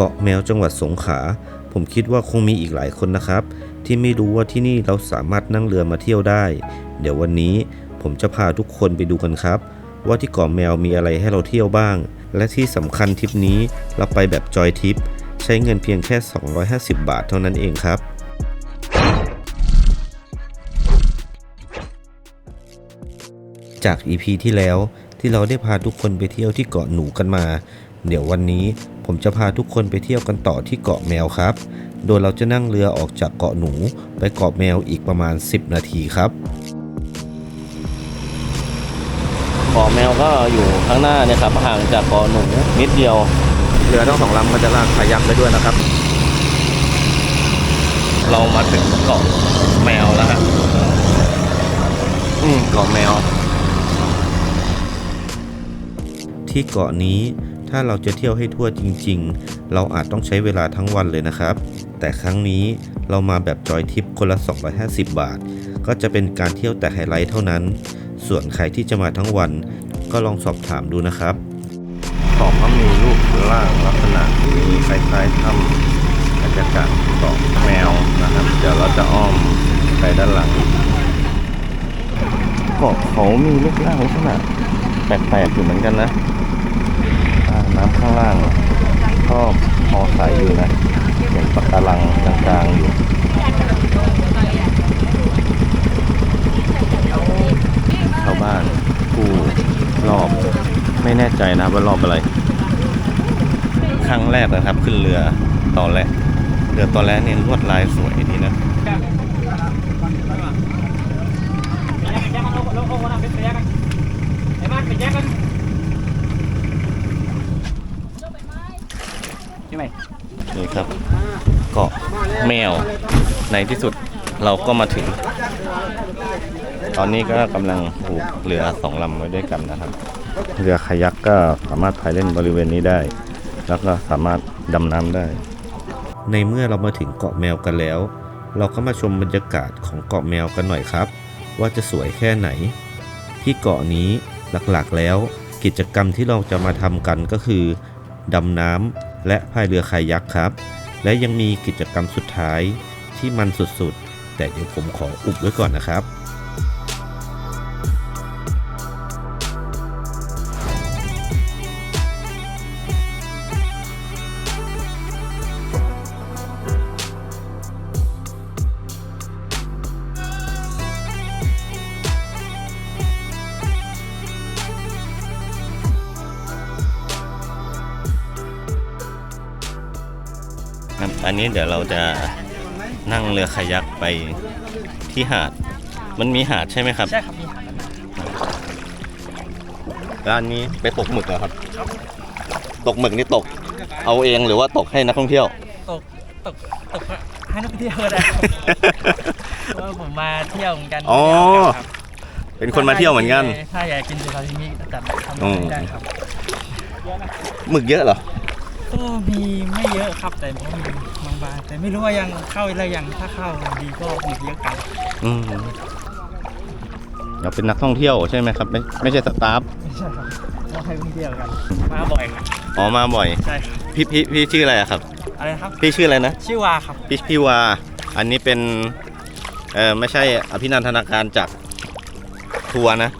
เกาะแมวจังหวัดสงขลาผมคิดว่าคงมีอีกหลายคนนะครับ ที่ไม่รู้ว่าที่นี่เราสามารถนั่งเรือมาเที่ยวได้ เดี๋ยววันนี้ผมจะพาทุกคนไปดูกันครับ ว่าที่เกาะแมวมีอะไรให้เราเที่ยวบ้าง และที่สำคัญทริปนี้เราไปแบบจอยทริปใช้เงินเพียงแค่ 250 บาทเท่านั้นเองครับจาก EP ที่แล้วที่เราได้พาทุกคนไปเที่ยวที่เกาะหนูกันมา เดี๋ยววันนี้ ผมจะพาทุกคนไปเที่ยวกันต่อที่เกาะแมวครับ โดยเราจะนั่งเรือออกจากเกาะหนูไปเกาะแมวอีกประมาณ 10 นาทีครับเกาะแมวก็อยู่ข้างหน้าเนี่ยครับห่างจากเกาะหนูนิดเดียว เรือทั้งสองลำก็จะลากคายักไปด้วยนะครับ เรามาถึงเกาะแมวแล้วฮะอืมเกาะแมวที่เกาะนี้ ถ้าเราจะเที่ยวให้ทั่วจริง ๆ เราอาจต้องใช้เวลาทั้งวันเลยนะครับ แต่ครั้งนี้เรามาแบบจอยทริปคนละ 250 บาท ก็จะเป็นการเที่ยวแต่ไฮไลท์เท่านั้น ส่วนใครที่จะมาทั้งวัน ก็ลองสอบถามดูนะครับเกาะก็มีรูปร่างลักษณะที่คล้ายๆถ้ำบรรยากาศเกาะแมวนะครับ เดี๋ยวเราจะอ้อมไปด้านหลังเกาะเขามีรูปร่างลักษณะแปลกๆอยู่เหมือนกันนะ ข้างล่างก็พอใสอยู่นะเห็นปะการังกลางๆอยู่ชาวบ้านผู้รอบไม่แน่ใจนะว่ารอบอะไร ครั้งแรกนะครับขึ้นเรือตอนแรกเรือตอนแรกเนี่ยลวดลายสวยดีนะนี่ ครับเกาะแมวในที่สุดเราก็มาถึง ตอนนี้ก็กำลังผูกเรือสองลำไว้ด้วยกันนะครับ เรือคายักก็สามารถพายเล่นบริเวณนี้ได้ แล้วก็สามารถดำน้ำได้ ในเมื่อเรามาถึงเกาะแมวกันแล้ว เราก็มาชมบรรยากาศของเกาะแมวกันหน่อยครับ ว่าจะสวยแค่ไหน ที่เกาะนี้หลักๆแล้วกิจกรรมที่เราจะมาทำกันก็คือดำน้ำ และพายเรือคายักครับ และยังมีกิจกรรมสุดท้ายที่มันสุดๆ แต่เดี๋ยวผมขออุบไว้ก่อนนะครับ เดี๋ยวเราจะนั่งเรือคายักไปที่หาด มันมีหาดใช่ไหมครับ ใช่ครับมีหาดร้านนี้ไปตกหมึกเหรอครับ ตกหมึกนี่ตก เอาเองหรือว่าตกให้นักท่องเที่ยว ตกตกตกให้นักท่องเที่ยวก็ได้เพราะว่าผมมาเที่ยวเหมือนกันอ๋อครับเป็นคนมาเที่ยวเหมือนกัน ถ้าอยากกินซูซาซิมิจัดทำอืมได้ครับหมึกเยอะเหรอก็มีไม่เยอะครับแต่ก็มี บางๆแต่ไม่รู้ว่ายังเข้าอะไรยังถ้าเข้าดีก็มีเยอะกันอืมเราเป็นนักท่องเที่ยวใช่ไหมครับ ไม่ไม่ใช่สตาฟไม่ใช่ครับก็ให้เที่ยวกันมาบ่อยครับอ๋อมาบ่อย ใช่ครับพี่พี่พี่ชื่ออะไรอะครับ อะไรนะครับ พี่ชื่ออะไรนะชื่อวาครับพี่พี่วา อันนี้เป็นเออไม่ใช่อภินันทนาการจากทัวร์นะ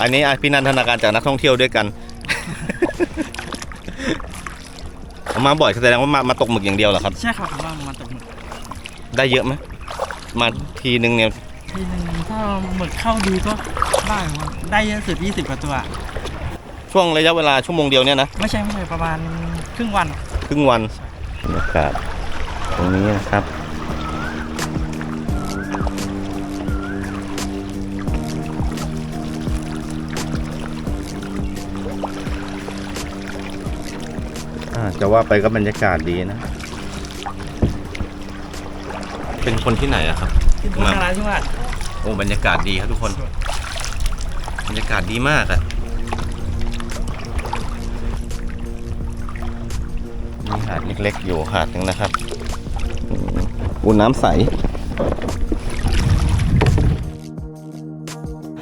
อันนี้อภินันทนาการจากนักท่องเที่ยวด้วยกัน เอา มาบ่อยแสดงว่ามามาตกหมึกอย่างเดียวเหรอครับ ใช่ครับผมว่ามาตกหมึกได้เยอะไหมมาทีนึงเนี่ยทีนึงถ้าหมึกเข้าดีก็ได้ครับได้เยอะสุด20กว่าตัว ช่วงระยะเวลาชั่วโมงเดียวเนี่ยนะไม่ใช่ไม่ใช่ประมาณครึ่งวัน ครึ่งวันบรรยากาศตรงนี้นะครับ จะว่าไปก็บรรยากาศดีนะ เป็นคนที่ไหนอะครับที่พัฒนาที่ว่าโอ้บรรยากาศดีครับทุกคน บรรยากาศดีมากอะมีหาดเล็กๆ อยู่หาดหนึงนะครับอืมอุ่นน้ำใส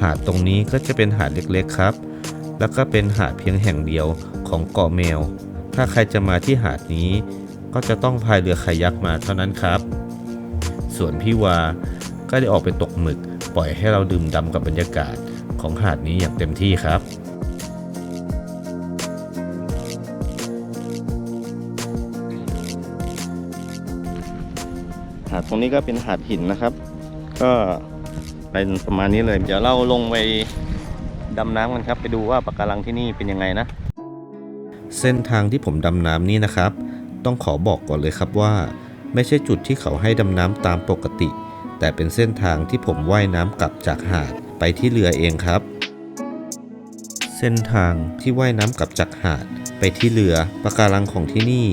หาดตรงนี้ก็จะเป็นหาดเล็กๆครับ แล้วก็เป็นหาดเพียงแห่งเดียวของเกาะแมว ถ้าใครจะมาที่หาดนี้ ก็จะต้องพายเรือคายักมาเท่านั้นครับ ส่วนพี่วาก็ได้ออกไปตกหมึก ปล่อยให้เราดื่มด่ำกับบรรยากาศของหาดนี้อย่างเต็มที่ครับหาดตรงนี้ก็เป็นหาดหินนะครับ ก็เป็นประมาณนี้เลย เดี๋ยวเราลงไปดำน้ำกันครับ ไปดูว่าปะการังที่นี่เป็นยังไงนะ เส้นทางที่ผมดำน้ำนี่นะครับ ต้องขอบอกก่อนเลยครับว่า ไม่ใช่จุดที่เขาให้ดำน้ำตามปกติ แต่เป็นเส้นทางที่ผมว่ายน้ำกลับจากหาดไปที่เรือเองครับ เส้นทางที่ว่ายน้ำกลับจากหาด ไปที่เรือปะการังของที่นี่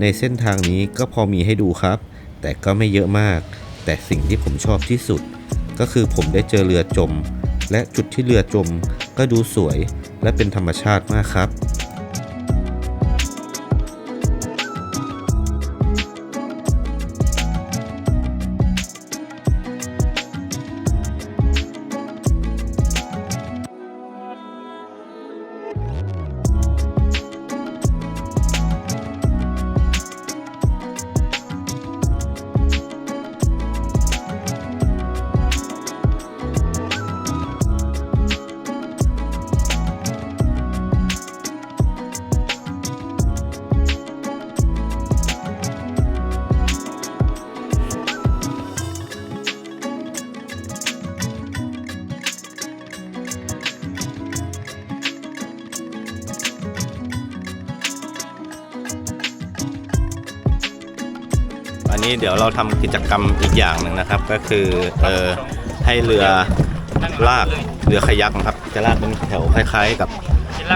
ในเส้นทางนี้ก็พอมีให้ดูครับ แต่ก็ไม่เยอะมาก แต่สิ่งที่ผมชอบที่สุด ก็คือผมได้เจอเรือจม และจุดที่เรือจม ก็ดูสวย และเป็นธรรมชาติมากครับ นนี้เดี๋ยวเราทำกิจกรรมอีกอย่างหนึ่งนะครับ ก็คือเออให้เรือลากเรือคายักนะครับ จะลากเป็นแถวคล้ายๆ กับ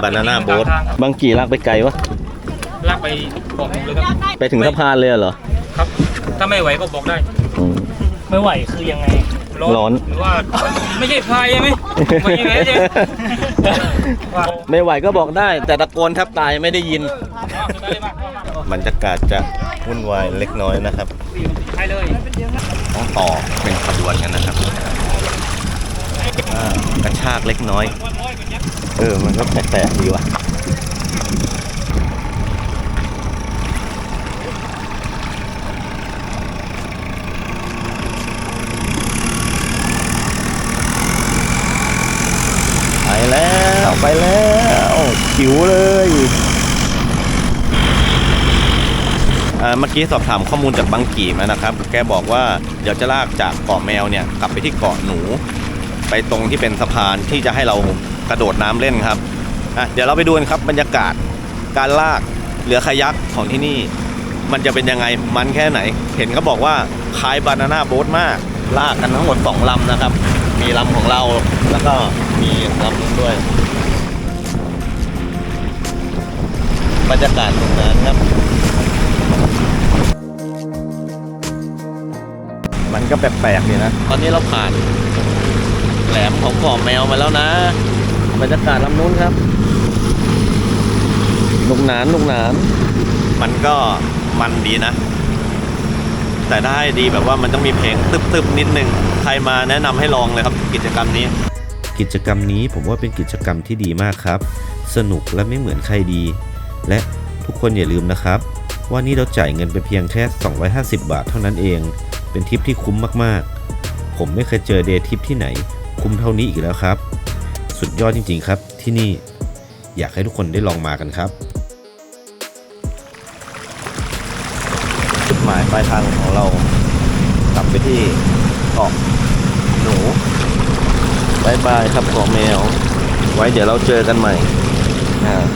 บานาน่าโบ๊ทบางกี่ลากไปไกลวะลากไปบอกเลยครับไปถึงสะพานเลยเหรอครับ ถ้าไม่ไหวก็บอกได้อืมไม่ไหวคือยังไง ร้อน หรือว่า ไม่ใช่พายใช่ไหมไม่ใช่ไหมใช่ไหมว่าไม่ไหวก็บอกได้ แต่ตะโกนแทบตายไม่ได้ยิน บรรยากาศจะวุ่นวายเล็กน้อยนะครับใช่เลยต้องต่อเป็นขบวนกันนะครับอ่ากระชากเล็กน้อย เออ มันก็แปลกๆดีว่ะ แล้วไปแล้วขิวเลยเอ่อเมื่อกี้สอบถามข้อมูลจากบางกีมานะครับ แกบอกว่าเดี๋ยวจะลากจากเกาะแมวเนี่ยกลับไปที่เกาะหนู ไปตรงที่เป็นสะพานที่จะให้เรากระโดดน้ำเล่นครับอะเดี๋ยวเราไปดูกันครับบรรยากาศการลากเรือคายักของที่นี่ มันจะเป็นยังไงมันแค่ไหน เห็นเขาบอกว่าคล้ายบานาน่าโบ๊ทมาก ลากกันทั้งหมดสองลำนะครับ มีลำของเราแล้วก็มีลำนึงด้วยบรรยากาศตรงนั้นครับ มันก็แปลกๆดีนะ ตอนนี้เราผ่านแหลมของเกาะแมวมาแล้วนะ บรรยากาศลำนู้นครับลุกหนานลุกหนาน มันก็มันดีนะ แต่ได้ดีแบบว่ามันต้องมีเพลงตึบๆนิดนึง ใครมาแนะนำให้ลองเลยครับกิจกรรมนี้ กิจกรรมนี้ผมว่าเป็นกิจกรรมที่ดีมากครับ สนุกและไม่เหมือนใครดี และทุกคนอย่าลืมนะครับ ว่านี่เราจ่ายเงินไปเพียงแค่ 250 บาทเท่านั้นเอง เป็นทริปที่คุ้มมากๆ ผมไม่เคยเจอเดย์ทริปที่ไหน คุ้มเท่านี้อีกแล้วครับ สุดยอดจริงๆครับที่นี่อยากให้ทุกคนได้ลองมากันครับ มายปลายทางของเรากลับไปที่เกาะหนูบายบายครับเกาะแมว ไว้เดี๋ยวเราเจอกันใหม่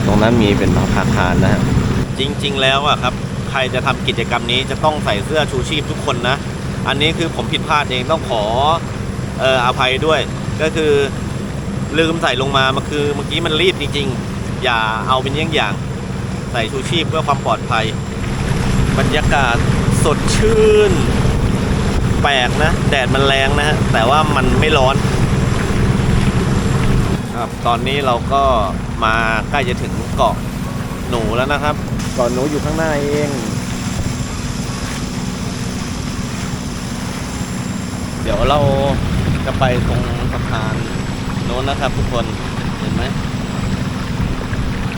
ตรงนั้นมีเป็นอาคารนะฮะจริง ๆ แล้วอะครับ ใครจะทำกิจกรรมนี้จะต้องใส่เสื้อชูชีพทุกคนนะ อันนี้คือผมผิดพลาดเองต้องขอเอออภัยด้วย ก็คือลืมใส่ลงมามันคือเมื่อกี้มันรีบจริง ๆ อย่าเอาเป็นเยี่ยงอย่าง ใส่ชูชีพเพื่อความปลอดภัย บรรยากาศ สดชื่น แปลกนะ แดดมันแรงนะฮะ แต่ว่ามันไม่ร้อน ครับ ตอนนี้เราก็มาใกล้จะถึงเกาะหนูแล้วนะครับ เกาะหนูอยู่ข้างหน้าเอง เดี๋ยวเราจะไปตรงสะพานโน้นนะครับ ทุกคนเห็นไหม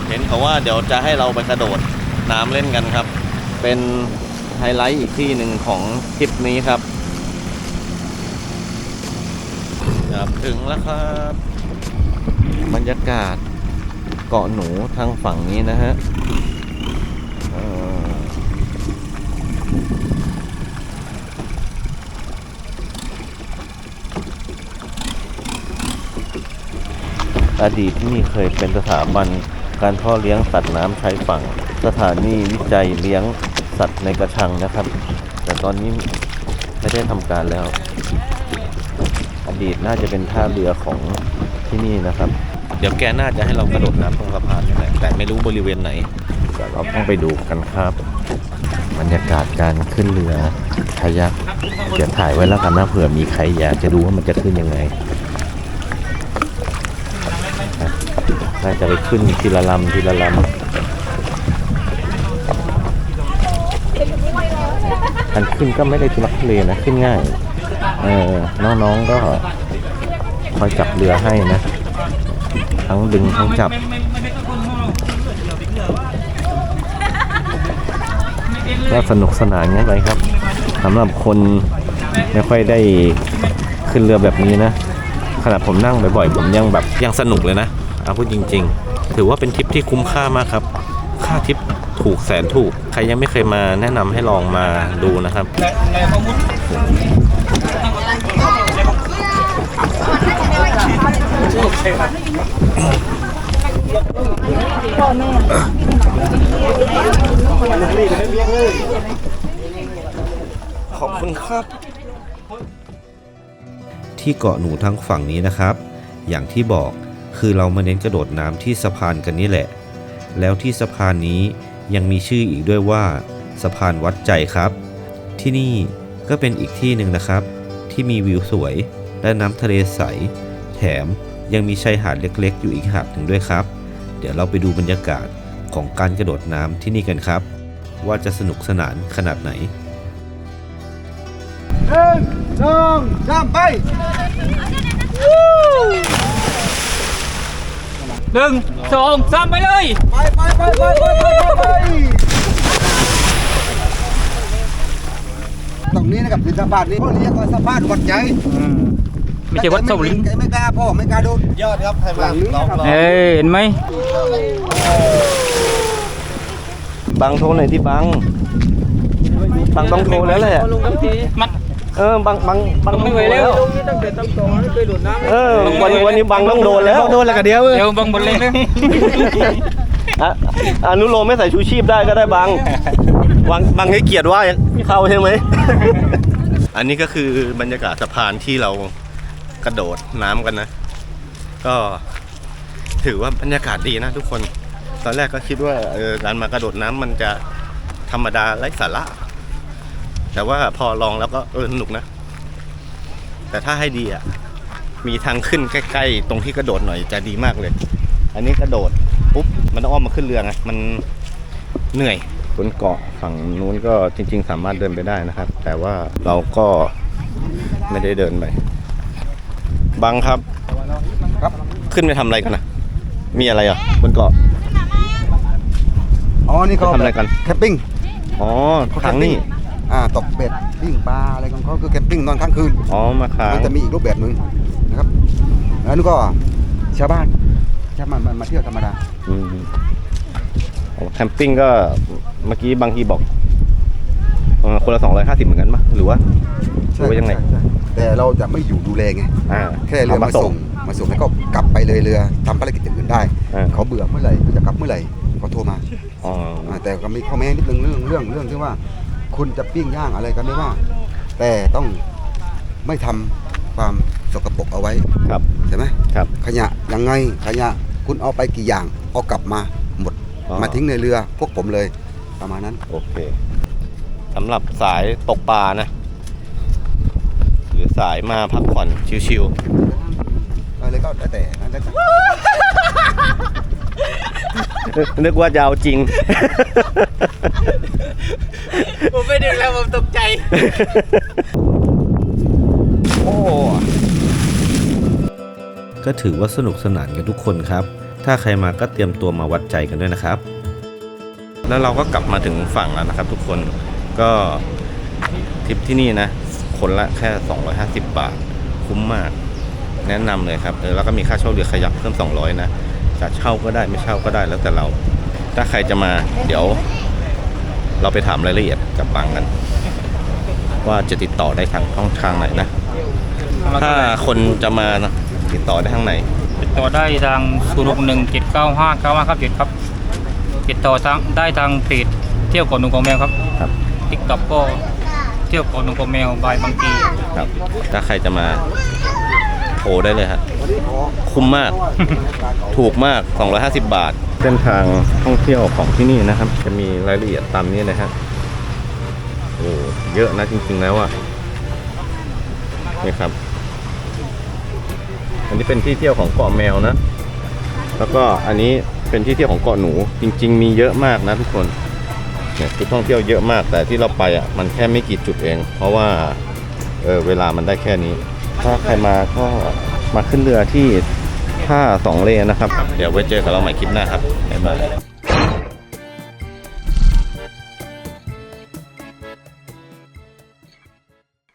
เห็นเขาว่าเดี๋ยวจะให้เราไปกระโดดน้ำเล่นกันครับ เป็น ไฮไลท์อีกที่หนึ่งของทริปนี้ครับครับถึงแล้วครับ บรรยากาศเกาะหนูทางฝั่งนี้นะฮะเอ่ออดีตที่นี่เคยเป็นสถาบันการพ่อเลี้ยงสัตว์น้ำชายฝั่ง สถานีวิจัยเลี้ยง สัตว์ในกระชังนะครับ แต่ตอนนี้ไม่ได้ทำการแล้ว อดีตน่าจะเป็นท่าเรือของที่นี่นะครับ เดี๋ยวแกน่าจะให้เรากระโดดน้ำตรงสะพานนี่แหละแต่ไม่รู้บริเวณไหนเดี๋ยวเราต้องไปดูกันครับบรรยากาศการขึ้นเรือคายักเดี๋ยวถ่ายไว้แล้วกันนะเผื่อมีใครอยากจะดูว่ามันจะขึ้นยังไงนะน่าจะไปขึ้นทีละลำทีละลำ การขึ้นก็ไม่ได้ทุลักทุเลนะขึ้นง่ายเออน้องๆก็คอยจับเรือให้นะ ทั้งดึงทั้งจับก็สนุกสนานกันไปครับสำหรับคนไม่ค่อยได้ขึ้นเรือแบบนี้นะขนาดผมนั่งบ่อยๆผมยังแบบยังสนุกเลยนะเอาพูดจริง ๆ ถือว่าเป็นทริปที่คุ้มค่ามากครับ ค่าทริป ถูกแสนถูก ใครยังไม่เคยมาแนะนำให้ลองมาดูนะครับ ขอบคุณครับ ที่เกาะหนูทั้งฝั่งนี้นะครับ อย่างที่บอกคือเรามาเน้นกระโดดน้ำที่สะพานกันนี่แหละ แล้วที่สะพานนี้ ยังมีชื่ออีกด้วยว่า สะพานวัดใจครับ ที่นี่ก็เป็นอีกที่หนึ่งนะครับ ที่มีวิวสวยและน้ำทะเลใส แถมยังมีชายหาดเล็กๆ อยู่อีกหาดหนึ่งด้วยครับ เดี๋ยวเราไปดูบรรยากาศของการกระโดดน้ำที่นี่กันครับ ว่าจะสนุกสนานขนาดไหนหนึ่งสองสามไป หนึ่งสองสามไปเลย ไปไปไปไปไปไปไปตรงนี้นะครับคือสะพานนี้เขาเรียกว่าสะพานวัดใจไม่ใช่วัดเสาลิงไม่กล้าพ่อไม่กล้าโดนยอดครับไทยมาลองลองเอ้ยเห็นไหมบังโทรหน่อยที่บังบังต้องโทรแล้วแหละมัน เออบังบังบังไม่ไหวแล้วเออวันวันนี้บังต้องโดนแล้วโดนแล้วกันเดียวเดี๋ยวบังบนเลยนะอะอนุโลมไม่ใส่ชูชีพได้ก็ได้บังบังบังให้เกียรติว่าเข้าใช่ไหม อันนี้ก็คือบรรยากาศสะพานที่เรากระโดดน้ำกันนะ ก็ถือว่าบรรยากาศดีนะทุกคน ตอนแรกก็คิดว่าเออการมากระโดดน้ำมันจะธรรมดาไร้สาระ แต่ว่าพอลองแล้วก็เออสนุกนะ แต่ถ้าให้ดีอะ มีทางขึ้นใกล้ๆ ตรงที่กระโดดหน่อยจะดีมากเลย อันนี้กระโดดปุ๊บมันต้องอ้อมมาขึ้นเรือไงมันเหนื่อยบนเกาะฝั่งนู้นก็จริง ๆ สามารถเดินไปได้นะครับ แต่ว่าเราก็ไม่ได้เดินไปบังครับครับขึ้นไปทำอะไรกันนะมีอะไรอะบนเกาะอ๋อ นี่เขาทำอะไรกันแคมปิ้งอ๋อทางนี้ อ่าตกเบ็ดปิ้งปลาอะไรของเขาคือแคมปิ้งนอนค้างคืนอ๋อมาค้างมันจะมีอีกรูปแบบหนึ่งนะครับแล้วนี่ก็ชาวบ้านชาวบ้านมามาเที่ยวธรรมดาอืมอ๋อแคมปิ้งก็เมื่อกี้บางทีบอกเออคนละสองร้อยห้าสิบเหมือนกันปะหรือว่าหรือว่ายังไง ใช่ใช่แต่เราจะไม่อยู่ดูแลไงอ่าแค่เรือมาส่งมาส่งแล้วก็กลับไปเลยเรือทำภารกิจอย่างอื่นได้ อ่าเขาเบื่อเมื่อไหร่เขาจะกลับเมื่อไหร่ก็โทรมาอ๋ออ่าแต่ก็มีข้อแม้นิดนึงเรื่องเรื่องเรื่องที่ว่า คุณจะปิ้งย่างอะไรก็ไม่ว่า แต่ต้องไม่ทำความสกปรกเอาไว้ครับใช่ไหมครับ ขยะยังไงขยะคุณเอาไปกี่อย่างเอากลับมาหมดอ๋อมาทิ้งในเรือพวกผมเลยประมาณนั้นโอเคสำหรับสายตกปลานะ หรือสายมาพักผ่อนชิวอะไรก็แล้วแต่นะแล้วแต่ๆ นึกว่าจะเอาจริง ผมไม่ดึงแล้วผมตกใจ โอ้ก็ถือว่าสนุกสนานกันทุกคนครับ ถ้าใครมาก็เตรียมตัวมาวัดใจกันด้วยนะครับ แล้วเราก็กลับมาถึงฝั่งแล้วนะครับ ทุกคนก็ทริปที่นี่นะ คนละแค่ 250 บาท คุ้มมาก แนะนำเลยครับเออแล้วก็มีค่าเช่าเรือขยักเพิ่ม 200 นะ จะเช่าก็ได้ไม่เช่าก็ได้แล้วแต่เรา ถ้าใครจะมาเดี๋ยว เราไปถามรายละเอียดกับบังกัน ว่าจะติดต่อได้ทางช่องทางไหนนะ ถ้าคนจะมานะติดต่อได้ทางไหน ติดต่อได้ทางศูนย์หกหนึ่งเจ็ดเก้าห้าเก้าห้าครับเจ็ดครับ ติดต่อทางได้ทางเพจเที่ยวเก่อนหนุ่มของแมวครับครับทิกต็อกก็เที่ยวเก่อนหนุ่มของแมวบายบางทีครับ ถ้าใครจะมา โทรได้เลยฮะคุ้มมาก ถูกมาก 250 บาท เส้นทางท่องเที่ยวของที่นี่นะครับ จะมีรายละเอียดตามนี้นะฮะโอ้เยอะนะจริงๆแล้วอะนี่ครับ อันนี้เป็นที่เที่ยวของเกาะแมวนะ แล้วก็อันนี้เป็นที่เที่ยวของเกาะหนูจริง ๆ มีเยอะมากนะทุกคนเนี่ยจุดท่องเที่ยวเยอะมากแต่ที่เราไปอะมันแค่ไม่กี่จุดเอง เพราะว่าเออเวลามันได้แค่นี้ ถ้าใครมาก็มาขึ้นเรือที่ท่าสองเลนนะครับ เดี๋ยวไว้เจอกับเราใหม่คลิปหน้าครับบ๊ายบาย